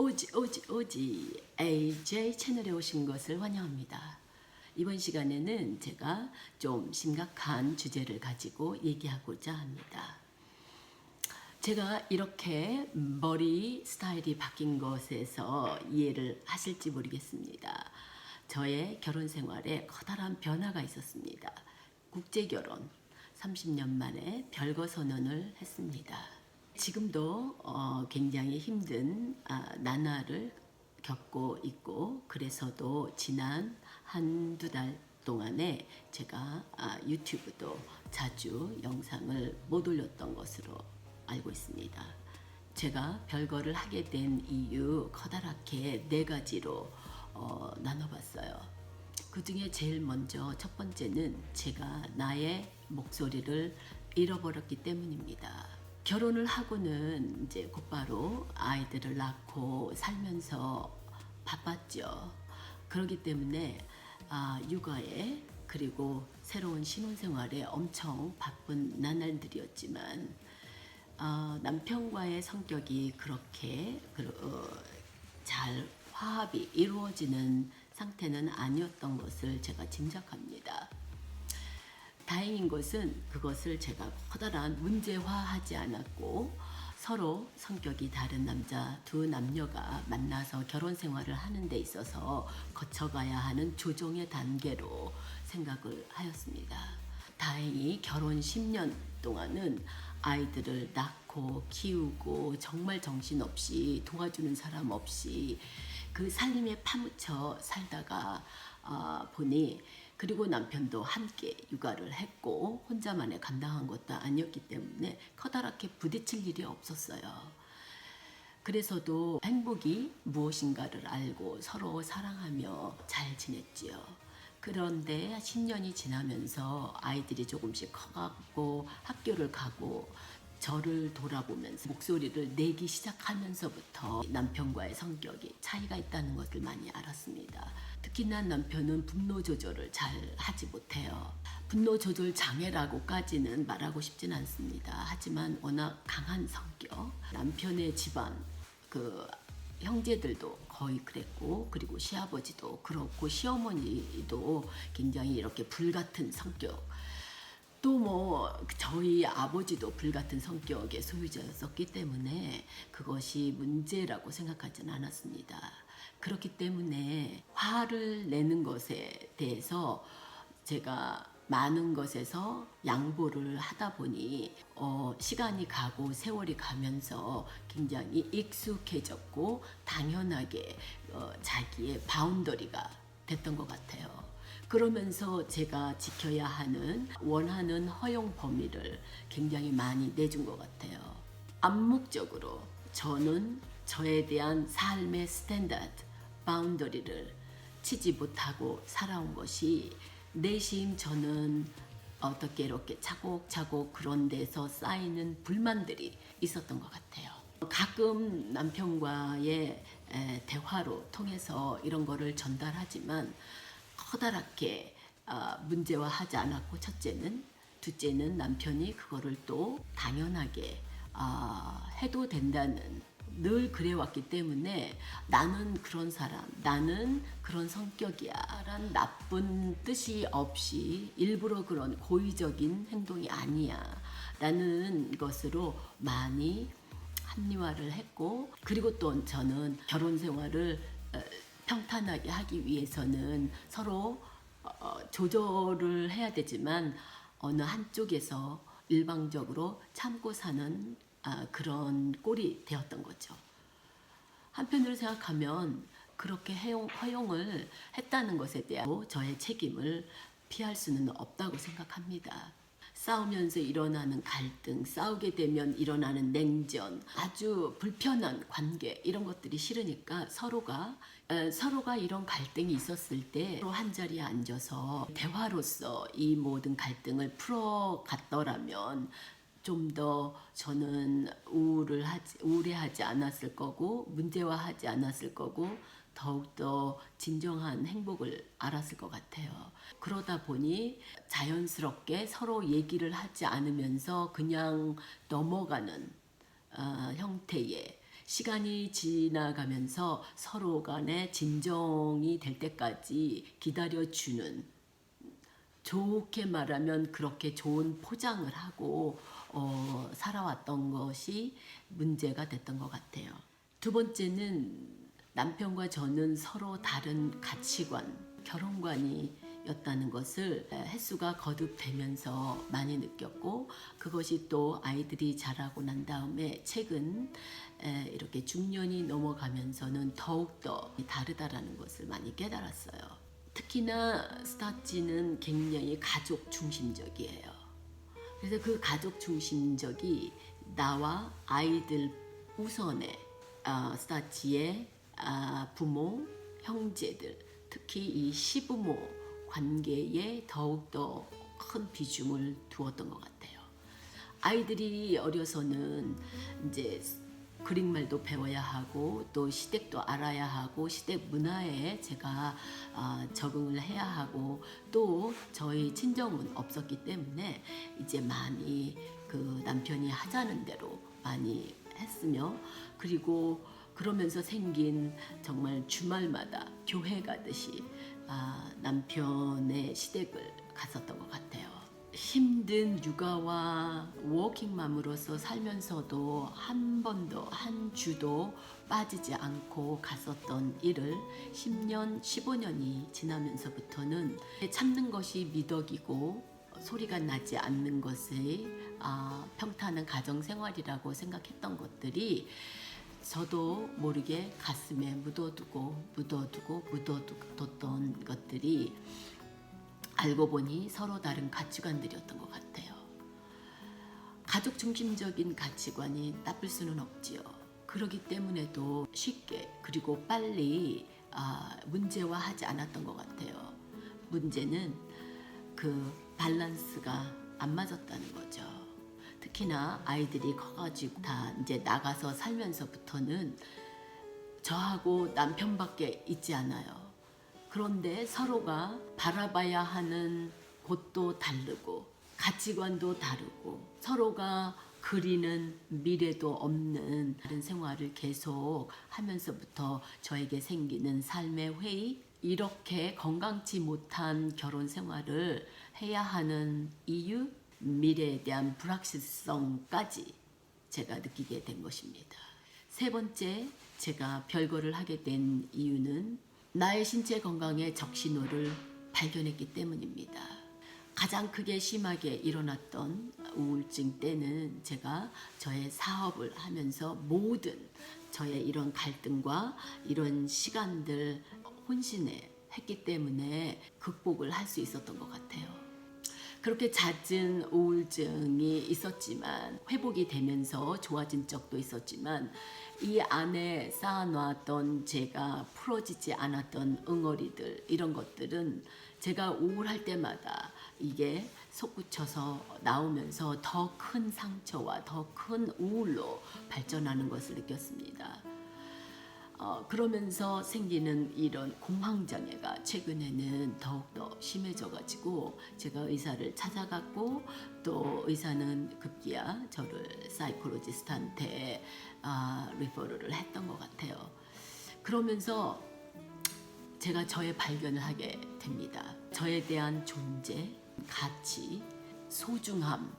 오지 오지 오지 AJ 채널에 오신 것을 환영합니다. 이번 시간에는 제가 좀 심각한 주제를 가지고 얘기하고자 합니다. 제가 이렇게 머리 스타일이 바뀐 것에서 이해를 하실지 모르겠습니다. 저의 결혼 생활에 커다란 변화가 있었습니다. 국제 결혼 30년 만에 별거 선언을 했습니다. 지금도 어, 굉장히 힘든 아, 나날을 겪고 있고 그래서도 지난 한두 달 동안에 제가 아, 유튜브도 자주 영상을 못 올렸던 것으로 알고 있습니다. 제가 별거를 하게 된 이유 커다랗게 네 가지로 어, 나눠봤어요. 그 중에 제일 먼저 첫 번째는 제가 나의 목소리를 잃어버렸기 때문입니다. 결혼을 하고는 이제 곧바로 아이들을 낳고 살면서 바빴죠. 그렇기 때문에 아, 육아에 그리고 새로운 신혼생활에 엄청 바쁜 나날들이었지만 아, 남편과의 성격이 그렇게 그, 어, 잘 화합이 이루어지는 상태는 아니었던 것을 제가 짐작합니다. 다행인 것은 그것을 제가 커다란 문제화하지 않았고 서로 성격이 다른 남자 두 남녀가 만나서 결혼 생활을 하는 데 있어서 거쳐가야 하는 조정의 단계로 생각을 하였습니다. 다행히 결혼 10년 동안은 아이들을 낳고 키우고 정말 정신없이 도와주는 사람 없이 그 살림에 파묻혀 살다가 아, 보니 그리고 남편도 함께 육아를 했고 혼자만에 감당한 것도 아니었기 때문에 커다랗게 부딪힐 일이 없었어요. 그래서도 행복이 무엇인가를 알고 서로 사랑하며 잘 지냈지요. 그런데 10년이 지나면서 아이들이 조금씩 커가고 학교를 가고 저를 돌아보면서 목소리를 내기 시작하면서부터 남편과의 성격이 차이가 있다는 것을 많이 알았습니다. 특히나 남편은 분노 조절을 잘 하지 못해요. 분노 조절 장애라고까지는 말하고 싶진 않습니다. 하지만 워낙 강한 성격, 남편의 집안 그 형제들도 거의 그랬고 그리고 시아버지도 그렇고 시어머니도 굉장히 이렇게 불같은 성격 또 뭐 저희 아버지도 불같은 성격의 소유자였었기 때문에 그것이 문제라고 생각하지는 않았습니다. 그렇기 때문에 화를 내는 것에 대해서 제가 많은 것에서 양보를 하다 보니 어, 시간이 가고 세월이 가면서 굉장히 익숙해졌고 당연하게 어, 자기의 바운더리가 됐던 것 같아요. 그러면서 제가 지켜야 하는 원하는 허용 범위를 굉장히 많이 내준 것 같아요. 암묵적으로 저는 저에 대한 삶의 스탠다드, 바운더리를 치지 못하고 살아온 것이 내심 저는 어떻게 이렇게 차곡차곡 그런 데서 쌓이는 불만들이 있었던 것 같아요. 가끔 남편과의 에, 대화로 통해서 이런 거를 전달하지만 커다랗게 아, 문제화하지 않았고 첫째는 둘째는 남편이 그거를 또 당연하게 아, 해도 된다는 늘 그래왔기 때문에 나는 그런 사람, 나는 그런 성격이야 란 나쁜 뜻이 없이 일부러 그런 고의적인 행동이 아니야 라는 것으로 많이 합리화를 했고 그리고 또 저는 결혼 생활을 어, 평탄하게 하기 위해서는 서로 어, 조절을 해야 되지만 어느 한쪽에서 일방적으로 참고 사는 아, 그런 꼴이 되었던 거죠. 한편으로 생각하면 그렇게 허용, 허용 을 했다는 것에 대한 저의 책임을 피할 수는 없다고 생각합니다. 싸우면서 일어나는 갈등, 싸우게 되면 일어나는 냉전, 아주 불편한 관계 이런 것들이 싫으니까 서로가 에, 서로가 이런 갈등이 있었을 때 서로 한 자리에 앉아서 대화로서 이 모든 갈등을 풀어 갔더라면 좀 더 저는 우울을 하지, 우울해하지 않았을 거고 문제화하지 않았을 거고 더욱더 진정한 행복을 알았을 것 같아요. 그러다 보니 자연스럽게 서로 얘기를 하지 않으면서 그냥 넘어가는 어, 형태의 시간이 지나가면서 서로 간에 진정이 될 때까지 기다려주는 좋게 말하면 그렇게 좋은 포장을 하고 어, 살아왔던 것이 문제가 됐던 것 같아요. 두 번째는 남편과 저는 서로 다른 가치관, 결혼관이었다는 것을 횟수가 거듭되면서 많이 느꼈고 그것이 또 아이들이 자라고 난 다음에 최근 에, 이렇게 중년이 넘어가면서는 더욱더 다르다라는 것을 많이 깨달았어요. 특히나 스타치는 굉장히 가족 중심적이에요. 그래서 그 가족 중심적이 나와 아이들 우선에 아, 스타치의 아, 부모, 형제들, 특히 이 시부모 관계에 더욱더 큰 비중을 두었던 것 같아요. 아이들이 어려서는 이제 그릭말도 배워야 하고 또 시댁도 알아야 하고 시댁 문화에 제가 아, 적응을 해야 하고 또 저희 친정은 없었기 때문에 이제 많이 그 남편이 하자는 대로 많이 했으며 그리고 그러면서 생긴 정말 주말마다 교회 가듯이 아, 남편의 시댁을 갔었던 것 같아요. 힘든 육아와 워킹맘으로서 살면서도 한 번도 한 주도 빠지지 않고 갔었던 일을 10년, 15년이 지나면서부터는 참는 것이 미덕이고 소리가 나지 않는 것이 아, 평탄한 가정 생활이라고 생각했던 것들이 저도 모르게 가슴에 묻어두고 묻어두고 묻어뒀던 것들이 알고 보니 서로 다른 가치관들이었던 것 같아요. 가족 중심적인 가치관이 나쁠 수는 없지요. 그러기 때문에도 쉽게 그리고 빨리 아, 문제화하지 않았던 것 같아요. 문제는 그 밸런스가 안 맞았다는 거죠. 특히나 아이들이 커가지고 다 이제 나가서 살면서부터는 저하고 남편밖에 있지 않아요. 그런데 서로가 바라봐야 하는 곳도 다르고 가치관도 다르고 서로가 그리는 미래도 없는 다른 생활을 계속 하면서부터 저에게 생기는 삶의 회의 이렇게 건강치 못한 결혼 생활을 해야 하는 이유 미래에 대한 불확실성까지 제가 느끼게 된 것입니다. 세 번째 제가 별거를 하게 된 이유는 나의 신체 건강의 적신호를 발견했기 때문입니다. 가장 크게 심하게 일어났던 우울증 때는 제가 저의 사업을 하면서 모든 저의 이런 갈등과 이런 시간들 혼신에 했기 때문에 극복을 할 수 있었던 것 같아요. 그렇게 잦은 우울증이 있었지만 회복이 되면서 좋아진 적도 있었지만 이 안에 쌓아놨던 제가 풀어지지 않았던 응어리들 이런 것들은 제가 우울할 때마다 이게 솟구쳐서 나오면서 더 큰 상처와 더 큰 우울로 발전하는 것을 느꼈습니다. 어, 그러면서 생기는 이런 공황장애가 최근에는 더욱더 심해져가지고 제가 의사를 찾아갔고 또 의사는 급기야 저를 사이콜로지스트한테 아, 리퍼럴을 했던 것 같아요. 그러면서 제가 저의 발견을 하게 됩니다. 저에 대한 존재, 가치, 소중함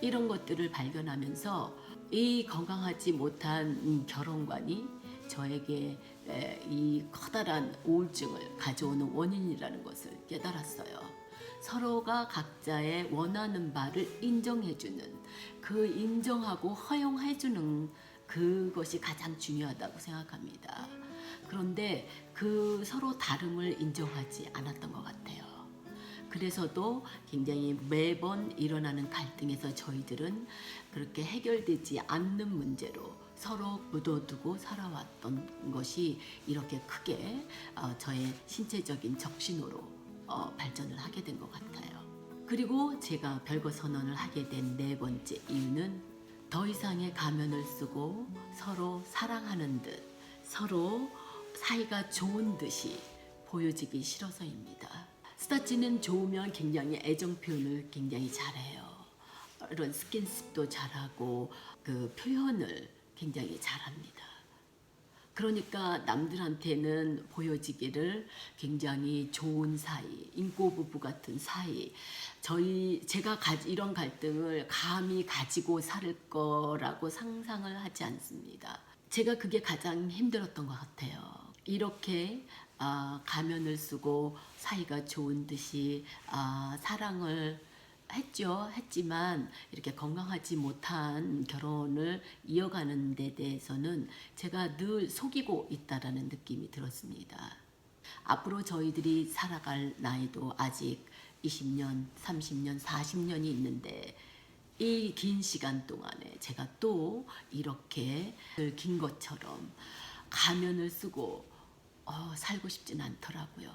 이런 것들을 발견하면서 이 건강하지 못한 음, 결혼관이 저에게 에, 이 커다란 우울증을 가져오는 원인이라는 것을 깨달았어요. 서로가 각자의 원하는 바를 인정해주는 그 인정하고 허용해주는 그것이 가장 중요하다고 생각합니다. 그런데 그 서로 다름을 인정하지 않았던 것 같아요. 그래서도 굉장히 매번 일어나는 갈등에서 저희들은 그렇게 해결되지 않는 문제로 서로 묻어두고 살아왔던 것이 이렇게 크게 어, 저의 신체적인 적신호로 어, 발전을 하게 된 것 같아요. 그리고 제가 별거 선언을 하게 된 네 번째 이유는 더 이상의 가면을 쓰고 서로 사랑하는 듯 서로 사이가 좋은 듯이 보여지기 싫어서입니다. 스타치는 좋으면 굉장히 애정 표현을 굉장히 잘해요. 이런 스킨십도 잘하고 그 표현을 굉장히 잘합니다. 그러니까 남들한테는 보여지기를 굉장히 좋은 사이, 인고 부부 같은 사이. 저희 제가 가, 이런 갈등을 감히 가지고 살 거라고 상상을 하지 않습니다. 제가 그게 가장 힘들었던 것 같아요. 이렇게 아, 가면을 쓰고 사이가 좋은 듯이 아, 사랑을 했죠. 했지만 이렇게 건강하지 못한 결혼을 이어가는 데 대해서는 제가 늘 속이고 있다라는 느낌이 들었습니다. 앞으로 저희들이 살아갈 나이도 아직 20년, 30년, 40년이 있는데 이 긴 시간 동안에 제가 또 이렇게 긴 것처럼 가면을 쓰고 어, 살고 싶진 않더라고요.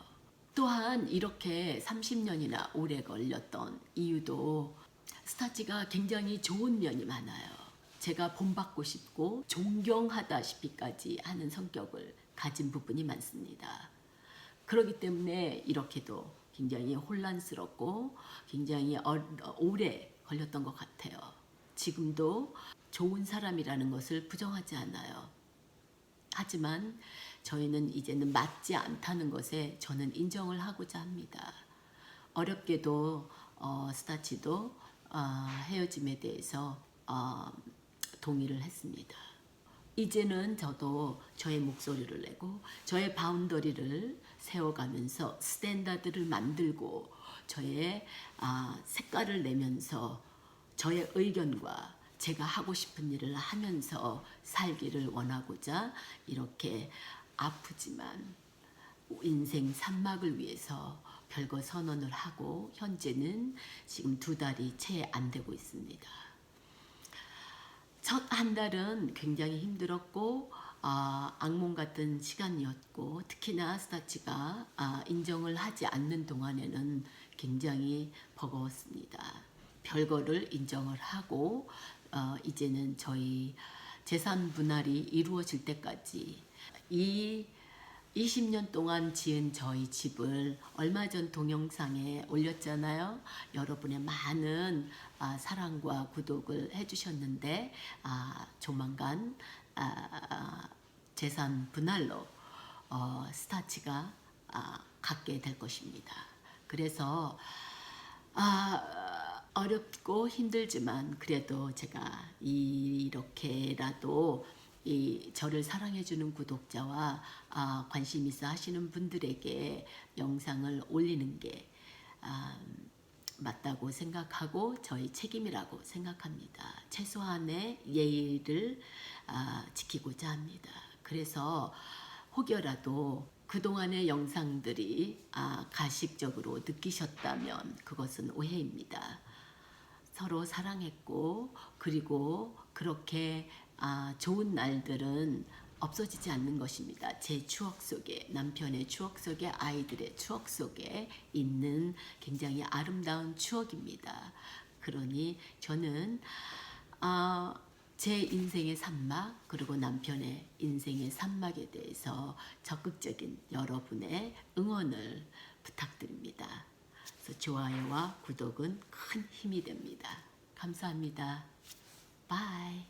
또한 이렇게 30년이나 오래 걸렸던 이유도 스타치가 굉장히 좋은 면이 많아요. 제가 본받고 싶고 존경하다시피까지 하는 성격을 가진 부분이 많습니다. 그렇기 때문에 이렇게도 굉장히 혼란스럽고 굉장히 어- 오래 걸렸던 것 같아요. 지금도 좋은 사람이라는 것을 부정하지 않아요. 하지만 저희는 이제는 맞지 않다는 것에 저는 인정을 하고자 합니다. 어렵게도 어, 스타치도 어, 헤어짐에 대해서 어, 동의를 했습니다. 이제는 저도 저의 목소리를 내고 저의 바운더리를 세워가면서 스탠다드를 만들고 저의 아, 색깔을 내면서 저의 의견과 제가 하고 싶은 일을 하면서 살기를 원하고자 이렇게 아프지만 인생 산막을 위해서 별거 선언을 하고 현재는 지금 두 달이 채 안 되고 있습니다. 첫 한 달은 굉장히 힘들었고 아, 악몽 같은 시간이었고 특히나 스타치가 아, 인정을 하지 않는 동안에는 굉장히 버거웠습니다. 별거를 인정을 하고 어, 이제는 저희 재산 분할이 이루어질 때까지 이 20년 동안 지은 저희 집을 얼마 전 동영상에 올렸잖아요. 여러분의 많은 아, 사랑과 구독을 해주셨는데 아, 조만간 아, 아, 재산 분할로 어, 스타치가 아, 갖게 될 것입니다. 그래서 아, 어렵고 힘들지만 그래도 제가 이렇게라도 이 저를 사랑해주는 구독자와 아, 관심 있어 하시는 분들에게 영상을 올리는 게 아, 맞다고 생각하고 저희 책임이라고 생각합니다. 최소한의 예의를 아, 지키고자 합니다. 그래서 혹여라도 그동안의 영상들이 아, 가식적으로 느끼셨다면 그것은 오해입니다. 서로 사랑했고 그리고 그렇게 아, 좋은 날들은 없어지지 않는 것입니다. 제 추억 속에 남편의 추억 속에 아이들의 추억 속에 있는 굉장히 아름다운 추억입니다. 그러니 저는 아, 제 인생의 산막 그리고 남편의 인생의 산막에 대해서 적극적인 여러분의 응원을 부탁드립니다. 그래서 좋아요와 구독은 큰 힘이 됩니다. 감사합니다. 바이.